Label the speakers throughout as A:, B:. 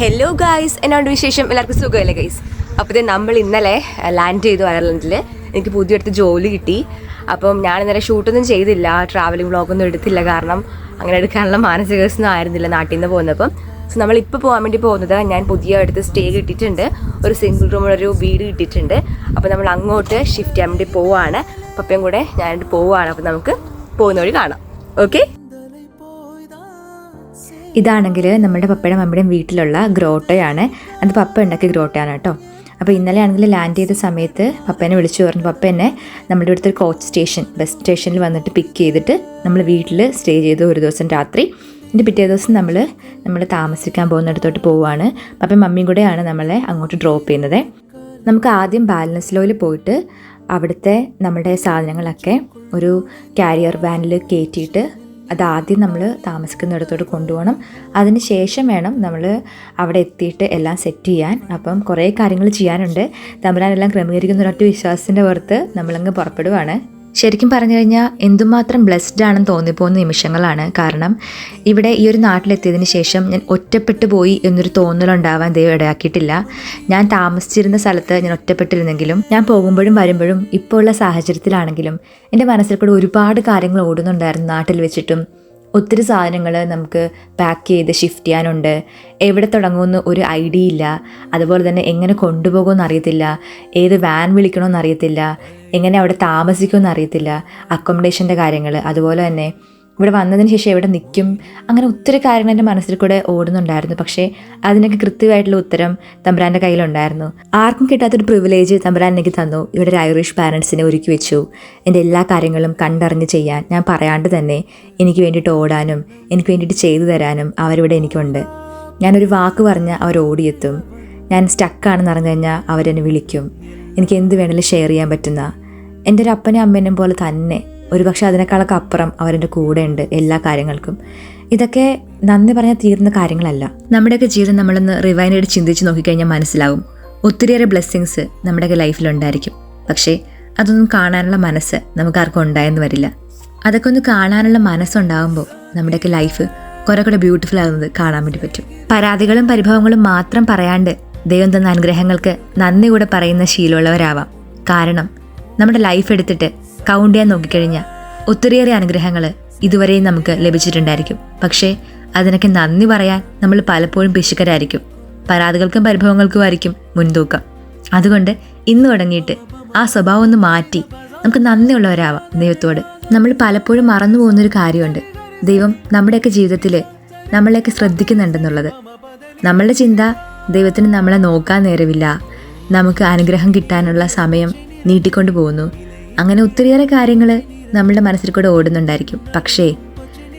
A: Hello guys എന്നാണ്ട് വിശേഷം? എല്ലാവർക്കും സുഖമല്ലേ ഗൈസ് അപ്പോൾ ഇത് നമ്മൾ ഇന്നലെ ലാൻഡ് ചെയ്തു അയർലൻഡിൽ എനിക്ക് പുതിയടുത്ത് ജോലി കിട്ടി. അപ്പം ഞാൻ ഇന്നലെ ഷൂട്ടൊന്നും ചെയ്തില്ല. ട്രാവലിംഗ് വ്ളോഗൊന്നും എടുത്തില്ല. കാരണം അങ്ങനെ എടുക്കാനുള്ള മാനസികവസ്ഥ ആയിരുന്നില്ല നാട്ടിൽ നിന്ന് പോകുന്നപ്പം സോ നമ്മളിപ്പോൾ പോകാൻ വേണ്ടി പോകുന്നത് ഞാൻ പുതിയ അടുത്ത് സ്റ്റേ കിട്ടിയിട്ടുണ്ട്. ഒരു സിംഗിൾ റൂമുള്ളൊരു വീട് കിട്ടിയിട്ടുണ്ട്. അപ്പോൾ നമ്മൾ അങ്ങോട്ട് ഷിഫ്റ്റ് ചെയ്യാൻ വേണ്ടി പോവുകയാണ് പപ്പയും കൂടെ ഞാനായിട്ട് പോവുകയാണ് അപ്പോൾ നമുക്ക് പോകുന്ന വഴി കാണാം. ഓക്കെ
B: ഇതാണെങ്കിൽ നമ്മുടെ പപ്പയുടെ മമ്മിയുടെയും വീട്ടിലുള്ള ഗ്രോട്ടയാണ്. അത് പപ്പ ഉണ്ടാക്കിയ ഗ്രോട്ടയാണ് കേട്ടോ. അപ്പോൾ ഇന്നലെ ആണെങ്കിൽ ലാൻഡ് ചെയ്ത സമയത്ത് പപ്പേനെ വിളിച്ചു പറഞ്ഞു പപ്പ എന്നെ നമ്മുടെ ഇവിടുത്തെ ഒരു കോച്ച് സ്റ്റേഷൻ ബസ് സ്റ്റേഷനിൽ വന്നിട്ട് പിക്ക് ചെയ്തിട്ട് നമ്മൾ വീട്ടിൽ സ്റ്റേ ചെയ്തു ഒരു ദിവസം രാത്രി. എന്റെ പിറ്റേ ദിവസം നമ്മൾ നമ്മൾ താമസിക്കാൻ പോകുന്നിടത്തോട്ട് പോവുകയാണ്. പപ്പയും മമ്മിയും കൂടെയാണ് നമ്മളെ അങ്ങോട്ട് ഡ്രോപ്പ് ചെയ്യുന്നത്. നമുക്ക് ആദ്യം ബാലൻസ് ലോയിൽ പോയിട്ട് അവിടുത്തെ നമ്മുടെ സാധനങ്ങളൊക്കെ ഒരു കാരിയർ വാനിൽ കയറ്റിയിട്ട് അത് ആദ്യം നമ്മൾ താമസിക്കുന്നിടത്തോട്ട് കൊണ്ടുപോകണം. അതിന് ശേഷം വേണം നമ്മൾ അവിടെ എത്തിയിട്ട് എല്ലാം സെറ്റ് ചെയ്യാൻ. അപ്പം കുറേ കാര്യങ്ങൾ ചെയ്യാനുണ്ട്. തമ്പുരാനെല്ലാം ക്രമീകരിക്കുന്ന ഒരൊറ്റ വിശ്വാസത്തിന്റെ പുറത്ത് നമ്മളങ്ങ് പുറപ്പെടുവാണ്. ശരിക്കും പറഞ്ഞു കഴിഞ്ഞാൽ എന്തുമാത്രം ബ്ലെസ്ഡ് ആണെന്ന് തോന്നിപ്പോകുന്ന നിമിഷങ്ങളാണ്. കാരണം ഇവിടെ ഈ ഒരു നാട്ടിലെത്തിയതിന് ശേഷം ഞാൻ ഒറ്റപ്പെട്ടു പോയി എന്നൊരു തോന്നലുണ്ടാവാൻ ദൈവം ഇടയാക്കിയിട്ടില്ല. ഞാൻ താമസിച്ചിരുന്ന സ്ഥലത്ത് ഞാൻ ഒറ്റപ്പെട്ടിരുന്നെങ്കിലും ഞാൻ പോകുമ്പോഴും വരുമ്പോഴും ഇപ്പോൾ ഉള്ള സാഹചര്യത്തിലാണെങ്കിലും എന്റെ മനസ്സിൽ കൂടെ ഒരുപാട് കാര്യങ്ങൾ ഓടുന്നുണ്ടായിരുന്നു നാട്ടിൽ വെച്ചിട്ടും. ഒത്തിരി സാധനങ്ങൾ നമുക്ക് പാക്ക് ചെയ്ത് ഷിഫ്റ്റ് ചെയ്യാനുണ്ട്. എവിടെ തുടങ്ങുമെന്ന് ഒരു ഐഡിയ ഇല്ല. അതുപോലെ തന്നെ എങ്ങനെ കൊണ്ടുപോകുമെന്ന് അറിയത്തില്ല. ഏത് വാൻ വിളിക്കണമെന്ന് അറിയത്തില്ല. എങ്ങനെ അവിടെ താമസിക്കുമെന്ന് അറിയത്തില്ല. അക്കോമഡേഷന്റെ കാര്യങ്ങൾ. അതുപോലെ തന്നെ ഇവിടെ വന്നതിന് ശേഷം എവിടെ നിൽക്കും? അങ്ങനെ ഒത്തിരി കാര്യങ്ങൾ എന്റെ മനസ്സിൽ കൂടെ ഓടുന്നുണ്ടായിരുന്നു. പക്ഷേ അതിനൊക്കെ കൃത്യമായിട്ടുള്ള ഉത്തരം തമ്പുരാന്റെ കയ്യിലുണ്ടായിരുന്നു. ആർക്കും കിട്ടാത്തൊരു പ്രിവിലേജ് തമ്പുരാൻ എനിക്ക് തന്നു. ഇവിടെ ഒരു ഐറിഷ് പാരൻസിനെ ഒരുക്കി വെച്ചു. എന്റെ എല്ലാ കാര്യങ്ങളും കണ്ടറിഞ്ഞ് ചെയ്യാൻ ഞാൻ പറയാണ്ട് തന്നെ എനിക്ക് വേണ്ടിയിട്ട് ഓടാനും എനിക്ക് വേണ്ടിയിട്ട് ചെയ്തു തരാനും അവരിവിടെ എനിക്കുണ്ട്. ഞാനൊരു വാക്ക് പറഞ്ഞാൽ അവർ ഓടിയെത്തും. ഞാൻ സ്റ്റക്കാണെന്ന് അറിഞ്ഞു കഴിഞ്ഞാൽ അവരെന്നെ വിളിക്കും. എനിക്ക് എന്ത് വേണമെങ്കിലും ഷെയർ ചെയ്യാൻ പറ്റുന്ന. എന്റെ ഒരു അപ്പനും അമ്മേനും പോലെ തന്നെ ഒരുപക്ഷെ അതിനേക്കാളൊക്കെ അപ്പുറം കൂടെ ഉണ്ട് എല്ലാ കാര്യങ്ങൾക്കും. ഇതൊക്കെ നന്ദി പറഞ്ഞാൽ തീരുന്ന കാര്യങ്ങളല്ല. നമ്മുടെയൊക്കെ ജീവിതം നമ്മളൊന്ന് റിവൈൻഡ് ആയിട്ട് ചിന്തിച്ച് നോക്കിക്കഴിഞ്ഞാൽ മനസ്സിലാവും. ഒത്തിരിയേറെ ബ്ലെസ്സിങ്സ് നമ്മുടെയൊക്കെ ലൈഫിലുണ്ടായിരിക്കും പക്ഷേ അതൊന്നും കാണാനുള്ള മനസ്സ് നമുക്ക് ആർക്കും ഉണ്ടായെന്ന് വരില്ല. അതൊക്കെ ഒന്ന് കാണാനുള്ള മനസ്സുണ്ടാകുമ്പോൾ നമ്മുടെയൊക്കെ ലൈഫ് കുറെ കൂടെ ബ്യൂട്ടിഫുൾ ആകുന്നത് കാണാൻ വേണ്ടി പറ്റും. പരാതികളും പരിഭവങ്ങളും മാത്രം പറയാണ്ട് ദൈവം തന്ന അനുഗ്രഹങ്ങൾക്ക് നന്ദി കൂടെ പറയുന്ന ശീലമുള്ളവരാവാം. കാരണം നമ്മുടെ ലൈഫ് എടുത്തിട്ട് കൗണ്ട് ചെയ്യാൻ നോക്കിക്കഴിഞ്ഞാൽ ഒത്തിരിയേറെ അനുഗ്രഹങ്ങൾ ഇതുവരെയും നമുക്ക് ലഭിച്ചിട്ടുണ്ടായിരിക്കും. പക്ഷേ അതിനൊക്കെ നന്ദി പറയാൻ നമ്മൾ പലപ്പോഴും പിശുക്കരായിരിക്കും. പരാതികൾക്കും പരിഭവങ്ങൾക്കും ആയിരിക്കും മുൻതൂക്കം. അതുകൊണ്ട് ഇന്ന് തുടങ്ങിയിട്ട് ആ സ്വഭാവം ഒന്ന് മാറ്റി നമുക്ക് നന്ദിയുള്ളവരാവാം ദൈവത്തോട്. നമ്മൾ പലപ്പോഴും മറന്നു പോകുന്നൊരു കാര്യമുണ്ട്. ദൈവം നമ്മുടെയൊക്കെ ജീവിതത്തിൽ നമ്മളെയൊക്കെ ശ്രദ്ധിക്കുന്നുണ്ടെന്നുള്ളത്. നമ്മളുടെ ചിന്ത ദൈവത്തിന് നമ്മളെ നോക്കാൻ നേരമില്ല. നമുക്ക് അനുഗ്രഹം കിട്ടാനുള്ള സമയം നീട്ടിക്കൊണ്ട് പോകുന്നു. അങ്ങനെ ഒത്തിരിയേറെ കാര്യങ്ങൾ നമ്മുടെ മനസ്സിൽ കൂടെ ഓടുന്നുണ്ടായിരിക്കും. പക്ഷേ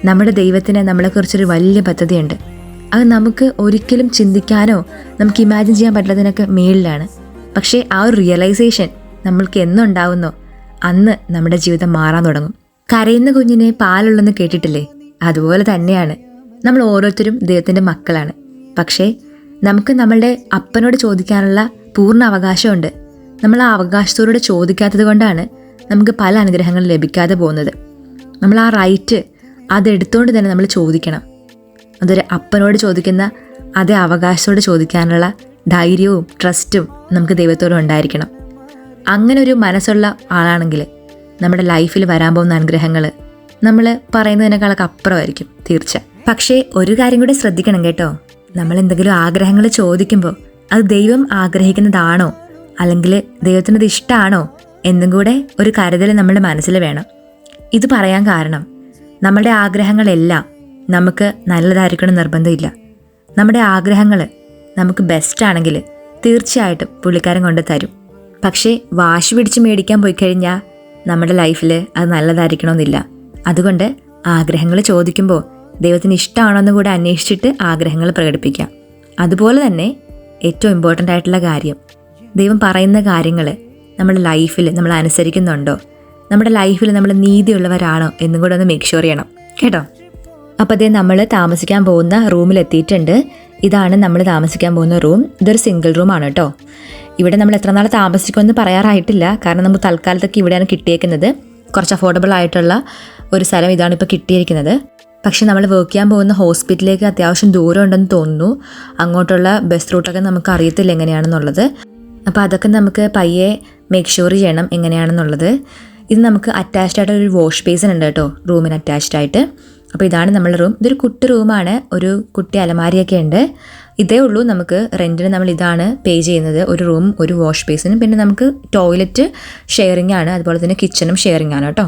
B: നമ്മുടെ ദൈവത്തിന് നമ്മളെക്കുറിച്ചൊരു വലിയ പദ്ധതിയുണ്ട്. അത് നമുക്ക് ഒരിക്കലും ചിന്തിക്കാനോ നമുക്ക് ഇമാജിൻ ചെയ്യാൻ പറ്റുന്നതിനൊക്കെ മേളിലാണ്. പക്ഷേ ആ ഒരു റിയലൈസേഷൻ നമ്മൾക്ക് എന്നുണ്ടാവുന്നോ? അന്ന് നമ്മുടെ ജീവിതം മാറാൻ തുടങ്ങും. കരയുന്ന കുഞ്ഞിനെ പാലുള്ളെന്ന് കേട്ടിട്ടില്ലേ? അതുപോലെ തന്നെയാണ്. നമ്മൾ ഓരോരുത്തരും ദൈവത്തിന്റെ മക്കളാണ്. പക്ഷേ നമുക്ക് നമ്മളുടെ അപ്പനോട് ചോദിക്കാനുള്ള പൂർണ അവകാശമുണ്ട്. നമ്മൾ ആ അവകാശത്തോടുകൂടെ ചോദിക്കാത്തത് കൊണ്ടാണ് നമുക്ക് പല അനുഗ്രഹങ്ങളും ലഭിക്കാതെ പോകുന്നത്. നമ്മൾ ആ റൈറ്റ് അതെടുത്തുകൊണ്ട് തന്നെ നമ്മൾ ചോദിക്കണം. അതൊരു അപ്പനോട് ചോദിക്കുന്ന അതേ അവകാശത്തോട് ചോദിക്കാനുള്ള ധൈര്യവും ട്രസ്റ്റും നമുക്ക് ദൈവത്തോട് ഉണ്ടായിരിക്കണം. അങ്ങനെ ഒരു മനസ്സുള്ള ആളാണെങ്കിൽ നമ്മുടെ ലൈഫിൽ വരാൻ പോകുന്ന അനുഗ്രഹങ്ങൾ നമ്മൾ പറയുന്നതിനേക്കാളൊക്കെ അപ്പുറമായിരിക്കും തീർച്ച പക്ഷേ ഒരു കാര്യം കൂടി ശ്രദ്ധിക്കണം കേട്ടോ. നമ്മൾ എന്തെങ്കിലും ആഗ്രഹങ്ങൾ ചോദിക്കുമ്പോൾ അത് ദൈവം ആഗ്രഹിക്കുന്നതാണോ? അല്ലെങ്കിൽ ദൈവത്തിനത് ഇഷ്ടമാണോ എന്നും കൂടെ ഒരു കരുതൽ നമ്മുടെ മനസ്സിൽ വേണം. ഇത് പറയാൻ കാരണം നമ്മുടെ ആഗ്രഹങ്ങളെല്ലാം നമുക്ക് നല്ലതായിരിക്കണം നിർബന്ധമില്ല. നമ്മുടെ ആഗ്രഹങ്ങൾ നമുക്ക് ബെസ്റ്റ് ആണെങ്കിൽ തീർച്ചയായിട്ടും പുള്ളിക്കാരൻ കൊണ്ട് തരും. പക്ഷേ വാശി പിടിച്ച് മേടിക്കാൻ പോയി കഴിഞ്ഞാൽ നമ്മുടെ ലൈഫിൽ അത് നല്ലതായിരിക്കണമെന്നില്ല. അതുകൊണ്ട് ആഗ്രഹങ്ങൾ ചോദിക്കുമ്പോൾ ദൈവത്തിന് ഇഷ്ടമാണോന്ന് കൂടെ അന്വേഷിച്ചിട്ട് ആഗ്രഹങ്ങൾ പ്രകടിപ്പിക്കാം. അതുപോലെ തന്നെ ഏറ്റവും ഇമ്പോർട്ടന്റ് ആയിട്ടുള്ള കാര്യം ദൈവം പറയുന്ന കാര്യങ്ങൾ നമ്മുടെ ലൈഫിൽ നമ്മൾ അനുസരിക്കുന്നുണ്ടോ? നമ്മുടെ ലൈഫിൽ നമ്മൾ നീതിയുള്ളവരാണോ എന്നും കൂടെ ഒന്ന് മേക്ക് ഷുവർ ചെയ്യണം. കേട്ടോ? അപ്പോൾ അതേ നമ്മൾ താമസിക്കാൻ പോകുന്ന റൂമിൽ എത്തിയിട്ടുണ്ട്. ഇതാണ് നമ്മൾ താമസിക്കാൻ പോകുന്ന റൂം ഇതൊരു സിംഗിൾ റൂമാണ് കേട്ടോ. ഇവിടെ നമ്മൾ എത്ര നാൾ താമസിക്കുമെന്ന് പറയാറായിട്ടില്ല. കാരണം നമുക്ക് തൽക്കാലത്തൊക്കെ ഇവിടെയാണ് കിട്ടിയേക്കുന്നത്. കുറച്ച് അഫോർഡബിൾ ആയിട്ടുള്ള ഒരു സ്ഥലം ഇതാണ് ഇപ്പോൾ കിട്ടിയിരിക്കുന്നത്. പക്ഷേ നമ്മൾ വർക്ക് ചെയ്യാൻ പോകുന്ന ഹോസ്പിറ്റലിലേക്ക് അത്യാവശ്യം ദൂരം ഉണ്ടെന്ന് തോന്നുന്നു. അങ്ങോട്ടുള്ള ബസ് റൂട്ടൊക്കെ നമുക്ക് അറിയത്തില്ല എങ്ങനെയാണെന്നുള്ളത്. അപ്പോൾ അതൊക്കെ നമുക്ക് പയ്യെ മേക്ക് ഷുവർ ചെയ്യണം എങ്ങനെയാണെന്നുള്ളത്. ഇത് നമുക്ക് അറ്റാച്ച്ഡ് ആയിട്ട് ഒരു വാഷ് ബേസിൻ ഉണ്ട് കേട്ടോ റൂമിന് അറ്റാച്ച്ഡ് ആയിട്ട്. അപ്പോൾ ഇതാണ് നമ്മളുടെ റൂം ഇതൊരു കുട്ടി റൂമാണ് ഒരു കുട്ടി അലമാരിയൊക്കെ ഉണ്ട്. ഇതേ ഉള്ളൂ നമുക്ക് റെന്റിന് നമ്മൾ ഇതാണ് പേ ചെയ്യുന്നത്. ഒരു റൂം ഒരു വാഷ് ബേസിനും പിന്നെ നമുക്ക് ടോയ്ലറ്റ് ഷെയറിംഗ് ആണ് അതുപോലെ തന്നെ കിച്ചണും ഷെയറിംഗ് ആണ് കേട്ടോ.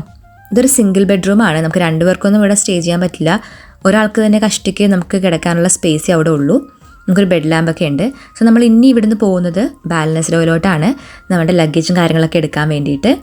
B: ഇതൊരു സിംഗിൾ ബെഡ്റൂമാണ് നമുക്ക് രണ്ടുപേർക്കൊന്നും ഇവിടെ സ്റ്റേ ചെയ്യാൻ പറ്റില്ല. ഒരാൾക്ക് തന്നെ കഷ്ടിക്ക് നമുക്ക് കിടക്കാനുള്ള സ്പേസ് അവിടെ ഉള്ളൂ. നമുക്കൊരു ബെഡ് ലാമ്പൊക്കെ ഉണ്ട്. സോ നമ്മൾ ഇനി ഇവിടുന്ന് പോകുന്നത് ബാലൻസ് ലോയിലോട്ടാണ്. നമ്മുടെ ലഗേജും കാര്യങ്ങളൊക്കെ എടുക്കാൻ വേണ്ടിയിട്ട്.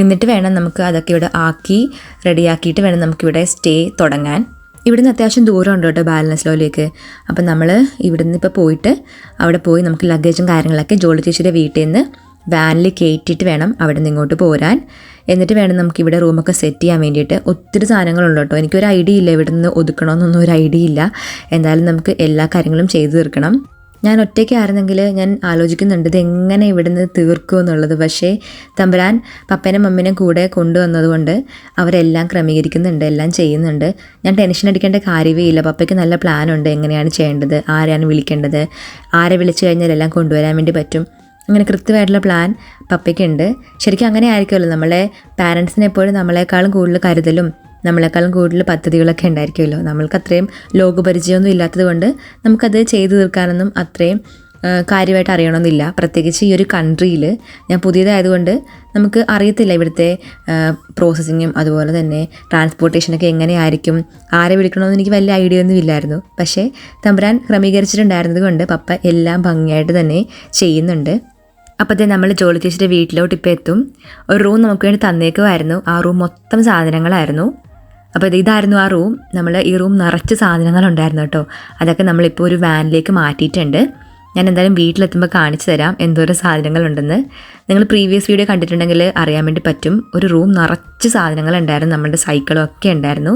B: എന്നിട്ട് വേണം നമുക്ക് അതൊക്കെ ഇവിടെ ആക്കി റെഡിയാക്കിയിട്ട് വേണം നമുക്കിവിടെ സ്റ്റേ തുടങ്ങാൻ. ഇവിടുന്ന് അത്യാവശ്യം ഉണ്ട് കേട്ടോ ബാലൻസ് ലോയിലേക്ക്. അപ്പം നമ്മൾ ഇവിടുന്ന് ഇപ്പോൾ പോയിട്ട് അവിടെ പോയി നമുക്ക് ലഗേജും കാര്യങ്ങളൊക്കെ ജോളി ചേച്ചിയുടെ വീട്ടിൽ നിന്ന് വാനിൽ കയറ്റിയിട്ട് വേണം അവിടെ നിന്ന് ഇങ്ങോട്ട് പോരാൻ. എന്നിട്ട് വേണം നമുക്ക് ഇവിടെ റൂമൊക്കെ സെറ്റ് ചെയ്യാൻ വേണ്ടിയിട്ട്. ഒത്തിരി സാധനങ്ങളുണ്ട് കേട്ടോ. എനിക്കൊരു ഐഡിയ ഇല്ല ഇവിടെ നിന്ന് ഒതുക്കണമെന്നൊന്നും ഒരു ഐഡിയ ഇല്ല. എന്തായാലും നമുക്ക് എല്ലാ കാര്യങ്ങളും ചെയ്തു തീർക്കണം. ഞാൻ ഒറ്റയ്ക്കായിരുന്നെങ്കിൽ ഞാൻ ആലോചിക്കുന്നുണ്ട് ഇത് എങ്ങനെ ഇവിടുന്ന് തീർക്കും എന്നുള്ളത്. പക്ഷേ തമ്പുരാൻ പപ്പനും മമ്മിനും കൂടെ കൊണ്ടുവന്നതുകൊണ്ട് അവരെല്ലാം ക്രമീകരിക്കുന്നുണ്ട് എല്ലാം ചെയ്യുന്നുണ്ട്. ഞാൻ ടെൻഷൻ അടിക്കേണ്ട കാര്യമേ ഇല്ല. പപ്പയ്ക്ക് നല്ല പ്ലാനുണ്ട് എങ്ങനെയാണ് ചെയ്യേണ്ടത് ആരെയാണ് വിളിക്കേണ്ടത് ആരെ വിളിച്ചു കഴിഞ്ഞാൽ എല്ലാം കൊണ്ടുവരാൻ വേണ്ടി പറ്റും. അങ്ങനെ കൃത്യമായിട്ടുള്ള പ്ലാൻ പപ്പയ്ക്കുണ്ട്. ശരിക്കും അങ്ങനെ ആയിരിക്കുമല്ലോ. നമ്മളെ പാരൻസിനെ എപ്പോഴും നമ്മളെക്കാളും കൂടുതൽ കരുതലും നമ്മളെക്കാളും കൂടുതൽ പദ്ധതികളൊക്കെ ഉണ്ടായിരിക്കുമല്ലോ. നമ്മൾക്ക് അത്രയും ലോകപരിചയമൊന്നും ഇല്ലാത്തത് കൊണ്ട് നമുക്കത് ചെയ്തു തീർക്കാനൊന്നും അത്രയും കാര്യമായിട്ട് അറിയണമെന്നില്ല പ്രത്യേകിച്ച് ഈ ഒരു കൺട്രിയിൽ ഞാൻ പുതിയതായതുകൊണ്ട് നമുക്ക് അറിയത്തില്ല ഇവിടുത്തെ പ്രോസസ്സിങ്ങും അതുപോലെ തന്നെ ട്രാൻസ്പോർട്ടേഷനൊക്കെ എങ്ങനെയായിരിക്കും ആരെ വിളിക്കണമെന്ന് എനിക്ക് വലിയ ഐഡിയ ഒന്നും ഇല്ലായിരുന്നു. പക്ഷേ തമ്പുരാൻ ക്രമീകരിച്ചിട്ടുണ്ടായിരുന്നത് കൊണ്ട് പപ്പ എല്ലാം ഭംഗിയായിട്ട് തന്നെ ചെയ്യുന്നുണ്ട്. അപ്പോഴത്തേ നമ്മൾ ജോളി ചേച്ചിയുടെ വീട്ടിലോട്ട് ഇപ്പോൾ എത്തും. ഒരു റൂം നമുക്ക് വേണ്ടി തന്നേക്കുമായിരുന്നു ആ റൂം മൊത്തം സാധനങ്ങളായിരുന്നു. അപ്പോൾ ഇത് ഇതായിരുന്നു ആ റൂം നമ്മൾ ഈ റൂം നിറച്ച് സാധനങ്ങളുണ്ടായിരുന്നു കേട്ടോ. അതൊക്കെ നമ്മളിപ്പോൾ ഒരു വാനിലേക്ക് മാറ്റിയിട്ടുണ്ട്. ഞാൻ എന്തായാലും വീട്ടിലെത്തുമ്പോൾ കാണിച്ചു തരാം എന്തോരം സാധനങ്ങളുണ്ടെന്ന്. നിങ്ങൾ പ്രീവിയസ് വീഡിയോ കണ്ടിട്ടുണ്ടെങ്കിൽ അറിയാൻ വേണ്ടി പറ്റും. ഒരു റൂം നിറച്ച് സാധനങ്ങളുണ്ടായിരുന്നു. നമ്മുടെ സൈക്കിളും ഒക്കെ ഉണ്ടായിരുന്നു.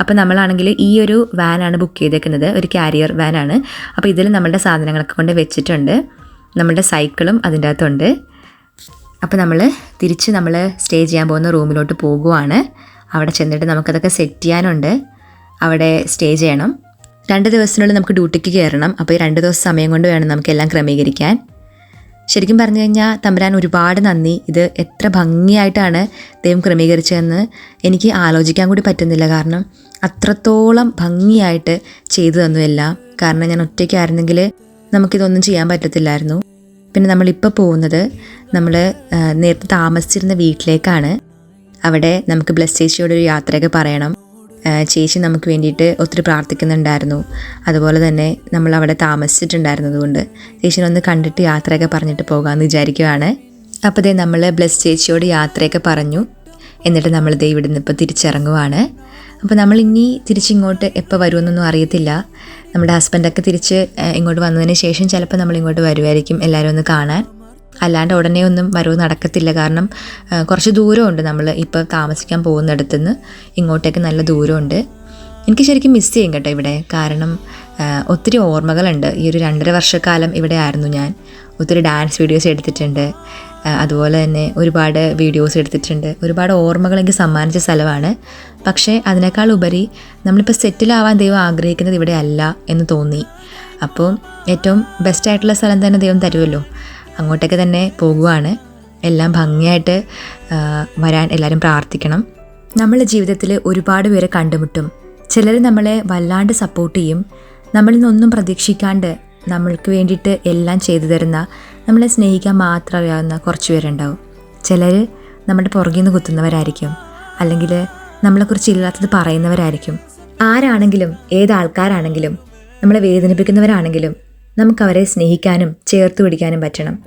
B: അപ്പോൾ നമ്മളാണെങ്കിൽ ഈ ഒരു വാനാണ് ബുക്ക് ചെയ്തേക്കുന്നത്. ഒരു കാരിയർ വാനാണ് അപ്പോൾ ഇതിൽ നമ്മളുടെ സാധനങ്ങളൊക്കെ കൊണ്ട് വെച്ചിട്ടുണ്ട്. നമ്മുടെ സൈക്കിളും അതിന്റെ അകത്തുണ്ട് അപ്പോൾ നമ്മൾ തിരിച്ച് നമ്മൾ സ്റ്റേ ചെയ്യാൻ പോകുന്ന റൂമിലോട്ട് പോകുവാണ്. അവിടെ ചെന്നിട്ട് നമുക്കതൊക്കെ സെറ്റ് ചെയ്യാനുണ്ട്. അവിടെ സ്റ്റേ ചെയ്യണം. രണ്ട് ദിവസത്തിനുള്ളിൽ നമുക്ക് ഡ്യൂട്ടിക്ക് കയറണം. അപ്പോൾ ഈ രണ്ട് ദിവസം സമയം കൊണ്ട് വേണം നമുക്കെല്ലാം ക്രമീകരിക്കാൻ. ശരിക്കും പറഞ്ഞു കഴിഞ്ഞാൽ തമ്പുരാൻ ഒരുപാട് നന്ദി. ഇത് എത്ര ഭംഗിയായിട്ടാണ് ദൈവം ക്രമീകരിച്ചതെന്ന് എനിക്ക് ആലോചിക്കാൻ കൂടി പറ്റുന്നില്ല. കാരണം അത്രത്തോളം ഭംഗിയായിട്ട് ചെയ്തു തന്നു എല്ലാം. കാരണം ഞാൻ ഒറ്റയ്ക്കായിരുന്നെങ്കിൽ നമുക്കിതൊന്നും ചെയ്യാൻ പറ്റത്തില്ലായിരുന്നു. പിന്നെ നമ്മളിപ്പോൾ പോകുന്നത് നമ്മൾ നേരത്തെ താമസിച്ചിരുന്ന വീട്ടിലേക്കാണ്. അവിടെ നമുക്ക് ബ്ലസ് ചേച്ചിയോട് ഒരു യാത്രയൊക്കെ പറയണം. ചേച്ചി നമുക്ക് വേണ്ടിയിട്ട് ഒത്തിരി പ്രാർത്ഥിക്കുന്നുണ്ടായിരുന്നു. അതുപോലെ തന്നെ നമ്മൾ അവിടെ താമസിച്ചിട്ടുണ്ടായിരുന്നതുകൊണ്ട് ചേച്ചിനെ ഒന്ന് കണ്ടിട്ട് യാത്രയൊക്കെ പറഞ്ഞിട്ട് പോകാമെന്ന് വിചാരിക്കുവാണ്. അപ്പോൾ നമ്മൾ ബ്ലസ് ചേച്ചിയോട് യാത്രയൊക്കെ പറഞ്ഞു. എന്നിട്ട് നമ്മൾ ദേ ഇവിടുന്ന് ഇപ്പോൾ തിരിച്ചിറങ്ങുവാണ്. അപ്പോൾ നമ്മൾ ഇനി തിരിച്ചിങ്ങോട്ട് എപ്പോൾ വരുമെന്നൊന്നും അറിയത്തില്ല. നമ്മുടെ ഹസ്ബൻഡൊക്കെ തിരിച്ച് ഇങ്ങോട്ട് വന്നതിന് ശേഷം ചിലപ്പോൾ നമ്മൾ ഇങ്ങോട്ട് വരുമായിരിക്കും എല്ലാവരും ഒന്ന് കാണാൻ. അല്ലാണ്ട് ഉടനെ ഒന്നും വരവ് നടക്കത്തില്ല. കാരണം കുറച്ച് ദൂരമുണ്ട് നമ്മൾ ഇപ്പോൾ താമസിക്കാൻ പോകുന്നിടത്തുനിന്ന്. ഇങ്ങോട്ടേക്ക് നല്ല ദൂരമുണ്ട്. എനിക്ക് ശരിക്കും മിസ് ചെയ്യും കേട്ടോ ഇവിടെ. കാരണം ഒത്തിരി ഓർമ്മകളുണ്ട്. ഈ ഒരു രണ്ടര വർഷക്കാലം ഇവിടെ ആയിരുന്നു ഞാൻ. ഒത്തിരി ഡാൻസ് വീഡിയോസ് എടുത്തിട്ടുണ്ട്. അതുപോലെ തന്നെ ഒരുപാട് വീഡിയോസ് എടുത്തിട്ടുണ്ട്. ഒരുപാട് ഓർമ്മകൾ എനിക്ക് സമ്മാനിച്ച സ്ഥലമാണ്. പക്ഷേ അതിനേക്കാൾ ഉപരി നമ്മളിപ്പോൾ സെറ്റിലാവാൻ ദൈവം ആഗ്രഹിക്കുന്നത് ഇവിടെ അല്ല എന്ന് തോന്നി. അപ്പോൾ ഏറ്റവും ബെസ്റ്റ് ആയിട്ടുള്ള സ്ഥലം തന്നെ ദൈവം തരുമല്ലോ അങ്ങോട്ടേക്ക് തന്നെ പോകുവാണ്. എല്ലാം ഭംഗിയായിട്ട് വരാൻ എല്ലാവരും പ്രാർത്ഥിക്കണം. നമ്മളെ ജീവിതത്തിൽ ഒരുപാട് പേരെ കണ്ടുമുട്ടും. ചിലർ നമ്മളെ വല്ലാണ്ട് സപ്പോർട്ട് ചെയ്യും. നമ്മളിൽ നിന്നൊന്നും പ്രതീക്ഷിക്കാണ്ട് നമ്മൾക്ക് വേണ്ടിയിട്ട് എല്ലാം ചെയ്തു തരുന്ന നമ്മളെ സ്നേഹിക്കാൻ മാത്രം അറിയാവുന്ന കുറച്ച് പേരുണ്ടാവും. ചിലർ നമ്മുടെ പുറകിൽ നിന്ന് കുത്തുന്നവരായിരിക്കും. അല്ലെങ്കിൽ നമ്മളെക്കുറിച്ച് ഇല്ലാത്തത് പറയുന്നവരായിരിക്കും. ആരാണെങ്കിലും ഏത് ആൾക്കാരാണെങ്കിലും നമ്മളെ വേദനിപ്പിക്കുന്നവരാണെങ്കിലും നമുക്ക് അവരെ സ്നേഹിക്കാനും ചേർത്ത് പിടിക്കാനും പറ്റണം.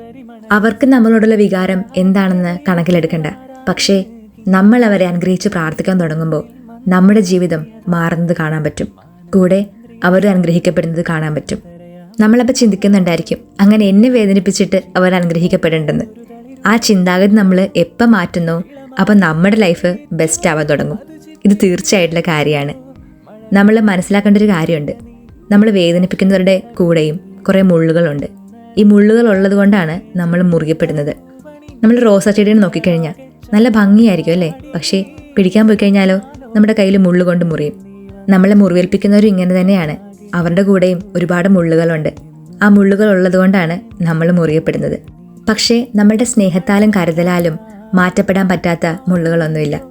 B: അവർക്ക് നമ്മളോടുള്ള വികാരം എന്താണെന്ന് കണക്കിലെടുക്കണ്ട. പക്ഷേ നമ്മൾ അവരെ അനുഗ്രഹിച്ച് പ്രാർത്ഥിക്കാൻ തുടങ്ങുമ്പോൾ നമ്മുടെ ജീവിതം മാറുന്നത് കാണാൻ പറ്റും. കൂടെ അവർ അനുഗ്രഹിക്കപ്പെടുന്നത് കാണാൻ പറ്റും. നമ്മളപ്പോൾ ചിന്തിക്കുന്നുണ്ടായിരിക്കും. അങ്ങനെ എന്നെ വേദനിപ്പിച്ചിട്ട് അവർ അനുഗ്രഹിക്കപ്പെടേണ്ടെന്ന്. ആ ചിന്താഗതി നമ്മൾ എപ്പോൾ മാറ്റുന്നു അപ്പം നമ്മുടെ ലൈഫ് ബെസ്റ്റ് ആവാൻ തുടങ്ങും. ഇത് തീർച്ചയായിട്ടുള്ള കാര്യമാണ്. നമ്മൾ മനസ്സിലാക്കേണ്ട ഒരു കാര്യമുണ്ട്. നമ്മൾ വേദനിപ്പിക്കുന്നവരുടെ കൂടെയും കുറേ മുള്ളുകളുണ്ട്. ഈ മുള്ളുകൾ ഉള്ളത് കൊണ്ടാണ് നമ്മൾ മുറുകിപ്പെടുന്നത്. നമ്മൾ റോസാ ചെടീനെ നോക്കിക്കഴിഞ്ഞാൽ നല്ല ഭംഗിയായിരിക്കും അല്ലേ? പക്ഷേ പിടിക്കാൻ പോയി കഴിഞ്ഞാലോ നമ്മുടെ കയ്യിൽ മുള്ളു കൊണ്ട് മുറിയും.
C: നമ്മളെ മുറിവേൽപ്പിക്കുന്നവരും ഇങ്ങനെ തന്നെയാണ്. അവരുടെ കൂടെയും ഒരുപാട് മുള്ളുകളുണ്ട്. ആ മുള്ളുകൾ ഉള്ളതുകൊണ്ടാണ് നമ്മൾ മുറിയപ്പെടുന്നത്. പക്ഷേ നമ്മളുടെ സ്നേഹത്താലും കരുതലാലും മാറ്റപ്പെടാൻ പറ്റാത്ത മുള്ളുകളൊന്നുമില്ല.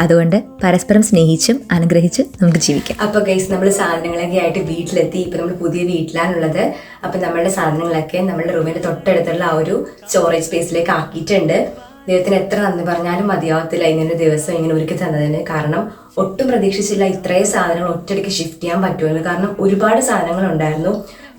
C: അതുകൊണ്ട് പരസ്പരം സ്നേഹിച്ചും അനുഗ്രഹിച്ചും നമുക്ക് ജീവിക്കാം.
B: അപ്പൊ ഗൈസ് നമ്മൾ സാധനങ്ങളൊക്കെ ആയിട്ട് വീട്ടിലെത്തി. ഇപ്പൊ നമ്മൾ പുതിയ വീട്ടിലാണുള്ളത്. അപ്പൊ നമ്മളുടെ സാധനങ്ങളൊക്കെ നമ്മുടെ റൂമിന്റെ തൊട്ടടുത്തുള്ള ആ ഒരു സ്റ്റോറേജ് സ്പേസിലേക്ക് ആക്കിയിട്ടുണ്ട്. ദൈവത്തിന് എത്ര നന്ദി പറഞ്ഞാലും മതിയാവത്തില്ല ഇങ്ങനെ ദിവസം ഇങ്ങനെ ഒരുക്കി തന്നതിന്. കാരണം ഒട്ടും പ്രതീക്ഷിച്ചില്ല ഇത്രയും സാധനങ്ങൾ ഒറ്റയടിക്ക് ഷിഫ്റ്റ് ചെയ്യാൻ പറ്റുമെന്ന്. കാരണം ഒരുപാട് സാധനങ്ങൾ ഉണ്ടായിരുന്നു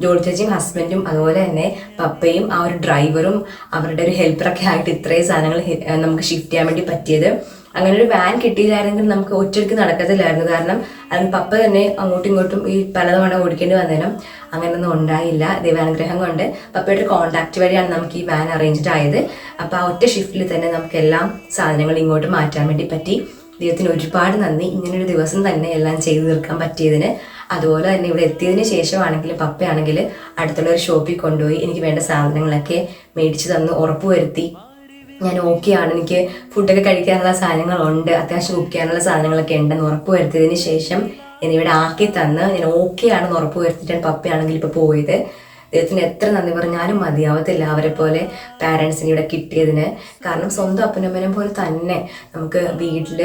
B: ജോളി ചേച്ചിയും ഹസ്ബൻഡും അതുപോലെ തന്നെ പപ്പയും ആ ഒരു ഡ്രൈവറും അവരുടെ ഒരു ഹെൽപ്പറൊക്കെ ആയിട്ട് ഇത്രയും സാധനങ്ങൾ നമുക്ക് ഷിഫ്റ്റ് ചെയ്യാൻ വേണ്ടി പറ്റിയത്. അങ്ങനെ ഒരു വാൻ കിട്ടിയില്ലായിരുന്നെങ്കിൽ നമുക്ക് ഒറ്റയ്ക്ക് നടക്കത്തില്ലായിരുന്നു. കാരണം അതിന് പപ്പ തന്നെ അങ്ങോട്ടും ഇങ്ങോട്ടും ഈ പലതവണ ഓടിക്കേണ്ടി വന്നേരം അങ്ങനെയൊന്നും ഉണ്ടായില്ല. ദൈവാനുഗ്രഹം കൊണ്ട് പപ്പയുടെ കോണ്ടാക്ട് വഴിയാണ് നമുക്ക് ഈ വാൻ അറേഞ്ച്ഡ് ആയത്. അപ്പോൾ ആ ഒറ്റ ഷിഫ്റ്റിൽ തന്നെ നമുക്ക് എല്ലാം സാധനങ്ങൾ ഇങ്ങോട്ട് മാറ്റാൻ വേണ്ടി പറ്റി. ദൈവത്തിന് ഒരുപാട് നന്ദി. ഇങ്ങനൊരു ദിവസം തന്നെ എല്ലാം ചെയ്തു തീർക്കാൻ പറ്റിയതിന്. അതുപോലെ തന്നെ ഇവിടെ എത്തിയതിന് ശേഷമാണെങ്കിൽ പപ്പയാണെങ്കിൽ അടുത്തുള്ള ഒരു ഷോപ്പിൽ കൊണ്ടുപോയി എനിക്ക് വേണ്ട സാധനങ്ങളൊക്കെ മേടിച്ചു തന്ന് ഉറപ്പുവരുത്തി. ഞാൻ ഓക്കെയാണ് എനിക്ക് ഫുഡൊക്കെ കഴിക്കാനുള്ള സാധനങ്ങളുണ്ട്. അത്യാവശ്യം കുക്ക് ചെയ്യാനുള്ള സാധനങ്ങളൊക്കെ ഉണ്ടെന്ന് ഉറപ്പ് വരുത്തിയതിന് ശേഷം എന്നിവിടെ ആക്കി തന്ന്. ഞാൻ ഓക്കെ ആണെന്ന് ഉറപ്പ് വരുത്തിയിട്ടാണ് പപ്പയാണെങ്കിൽ ഇപ്പോൾ പോയത്. ദൈവത്തിന് എത്ര നന്ദി പറഞ്ഞാലും മതിയാവത്തില്ല അവരെ പോലെ പാരൻസിന് ഇവിടെ കിട്ടിയതിന്. കാരണം സ്വന്തം അപ്പനമ്മനെ പോലെ തന്നെ നമുക്ക് വീട്ടിൽ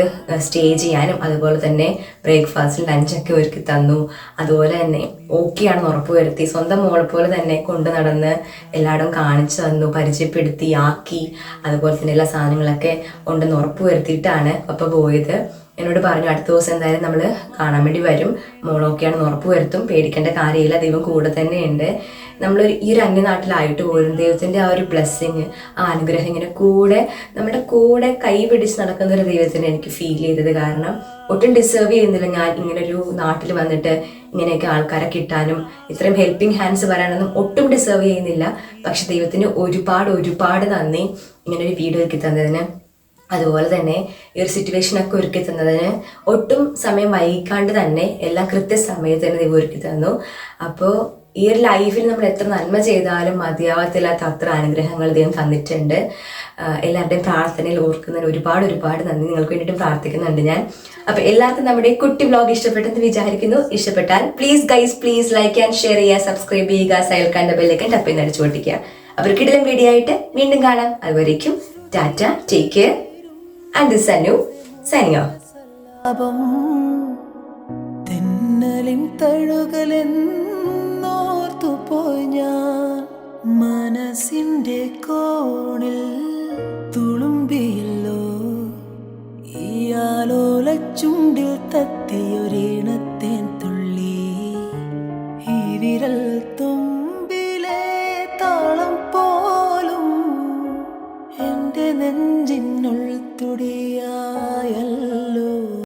B: സ്റ്റേ ചെയ്യാനും അതുപോലെ തന്നെ ബ്രേക്ക്ഫാസ്റ്റ് ലഞ്ചൊക്കെ ഒരുക്കി തന്നു. അതുപോലെ തന്നെ ഓക്കെ ആണെന്ന് ഉറപ്പ് വരുത്തി. സ്വന്തം മോളെ പോലെ തന്നെ കൊണ്ടു നടന്ന് എല്ലായിടും കാണിച്ചു തന്നു പരിചയപ്പെടുത്തി ആക്കി. അതുപോലെ തന്നെ എല്ലാ സാധനങ്ങളൊക്കെ ഉണ്ടെന്ന് ഉറപ്പ് വരുത്തിയിട്ടാണ് അപ്പോൾ പോയത്. എന്നോട് പറഞ്ഞു അടുത്ത ദിവസം എന്തായാലും നമ്മൾ കാണാൻ വേണ്ടി വരും. മോളൊക്കെയാണെന്ന് ഉറപ്പ് വരുത്തും. പേടിക്കേണ്ട കാര്യമില്ല. ദൈവം കൂടെ തന്നെയുണ്ട്. നമ്മൾ ഈ ഒരു അന്യനാട്ടിലായിട്ട് പോലും ദൈവത്തിന്റെ ആ ഒരു ബ്ലെസ്സിങ് ആ അനുഗ്രഹം ഇങ്ങനെ കൂടെ നമ്മുടെ കൂടെ കൈ പിടിച്ച് നടക്കുന്ന ഒരു ദൈവത്തിനെ എനിക്ക് ഫീൽ ചെയ്തത് കാരണം ഒട്ടും ഡിസേർവ് ചെയ്യുന്നില്ല ഞാൻ ഇങ്ങനെ ഒരു നാട്ടിൽ വന്നിട്ട് ഇങ്ങനെയൊക്കെ ആൾക്കാരെ കിട്ടാനും ഇത്രയും ഹെൽപ്പിംഗ് ഹാൻഡ്സ് വരാനൊന്നും ഒട്ടും ഡിസേർവ് ചെയ്യുന്നില്ല. പക്ഷെ ദൈവത്തിന് ഒരുപാട് ഒരുപാട് നന്ദി ഇങ്ങനൊരു വീഡിയോ ഒരുക്കി തന്നതിന്. അതുപോലെ തന്നെ ഈ ഒരു സിറ്റുവേഷനൊക്കെ ഒരുക്കി തന്നതിന് ഒട്ടും സമയം വൈകാണ്ട് തന്നെ എല്ലാ കൃത്യസമയത്ത് തന്നെ ദൈവം ഒരുക്കി തന്നു. അപ്പോൾ ഈ ഒരു ലൈഫിൽ നമ്മൾ എത്ര നന്മ ചെയ്താലും മതിയാവത്തില്ലാത്ത അത്ര അനുഗ്രഹങ്ങൾ ദൈവം തന്നിട്ടുണ്ട്. എല്ലാവരുടെയും പ്രാർത്ഥനയിൽ ഓർക്കുന്നതിന് ഒരുപാട് ഒരുപാട് നന്ദി. നിങ്ങൾക്ക് വേണ്ടിയിട്ട് പ്രാർത്ഥിക്കുന്നുണ്ട് ഞാൻ. അപ്പോൾ എല്ലാവർക്കും നമ്മുടെ കുട്ടി ബ്ലോഗ് ഇഷ്ടപ്പെട്ടെന്ന് വിചാരിക്കുന്നു. ഇഷ്ടപ്പെട്ടാൽ please guys please like and share ചെയ്യുക. സബ്സ്ക്രൈബ് ചെയ്യുക. സൈൽ കണ്ട ബെല്ലേക്ക് ടപ്പ് ചെയ്ത് അടിച്ചു പൊട്ടിക്കുക. അവർക്കിടയിലും വീഡിയോ ആയിട്ട് വീണ്ടും കാണാം. അതുവരേക്കും tata take care and this Anu signing off
D: പാപം